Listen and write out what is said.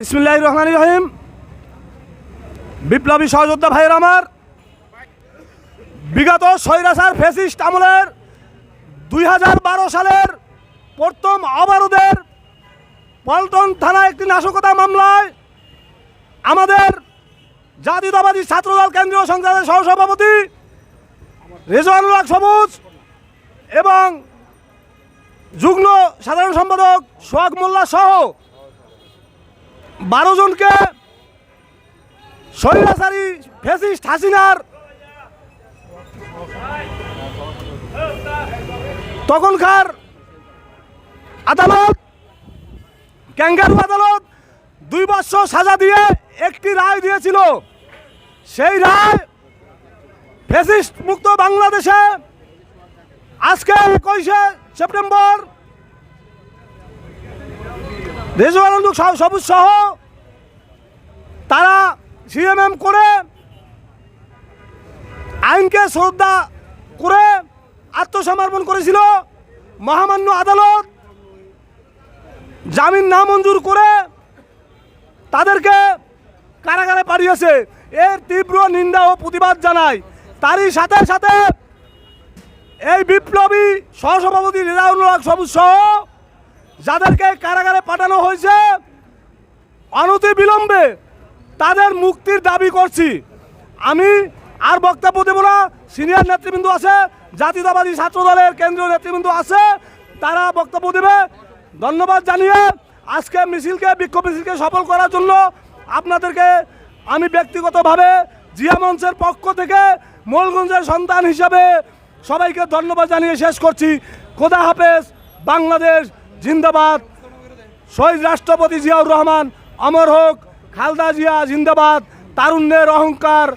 ইসমিল্লাহ রহমান রহিম। বিপ্লবী সহযোদ্ধা ভাইয়ের আমার, বিগত সৈরাসার ফেসিস্ট আমলের দুই হাজার বারো সালের প্রথম অবরোধের পল্টন থানায় একটি নাশকতা মামলায় আমাদের জাতীয়তাবাদী ছাত্রদল কেন্দ্রীয় সংসদের সহসভাপতি রেজওয়ানুল হক সবুজ এবং যুগ্ম সাধারণ সম্পাদক সোহাগ মোল্লা সহ বারো জনকে স্বৈরাচারী ফেসিস্ট হাসিনার তখনকার আদালত, ক্যাঙ্গারু আদালত দুই বছর সাজা দিয়ে একটি রায় দিয়েছিল। সেই রায় ফেসিস্ট মুক্ত বাংলাদেশে আজকে একুশে সেপ্টেম্বর রেজওয়ানন্দ সবুজ সহ তারা সিএমএম করে, আইনকে শ্রদ্ধা করে আত্মসমর্পণ করেছিল। মহামান্য আদালত জামিন নামঞ্জুর করে তাদেরকে কারাগারে পাঠিয়েছে। এর তীব্র নিন্দা ও প্রতিবাদ জানায় তারই সাথে সাথে এই বিপ্লবী সহসভাপতি রেজাউল সবুজ সহ যাদেরকে কারাগারে পাঠানো হয়েছে, অনতি বিলম্বে তাদের মুক্তির দাবি করছি। আমি আর বক্তব্য দেব না। সিনিয়র নেতৃবৃন্দ আছে, জাতীয়তাবাদী ছাত্র দলের কেন্দ্রীয় নেতৃবৃন্দ আছে, তারা বক্তব্য দেবে। ধন্যবাদ জানিয়ে আজকে মিছিলকে, বিক্ষোভ মিছিলকে সফল করার জন্য আপনাদেরকে আমি ব্যক্তিগতভাবে জিয়া মঞ্চের পক্ষ থেকে মোলগঞ্জের সন্তান হিসাবে সবাইকে ধন্যবাদ জানিয়ে শেষ করছি। খোদা হাফেজ, বাংলাদেশ জিন্দাবাদ। শহীদ রাষ্ট্রপতি জিয়াউর রহমান অমর হোক খালদা জিয়া জিন্দাবাদ তারুণ্যের অহংকার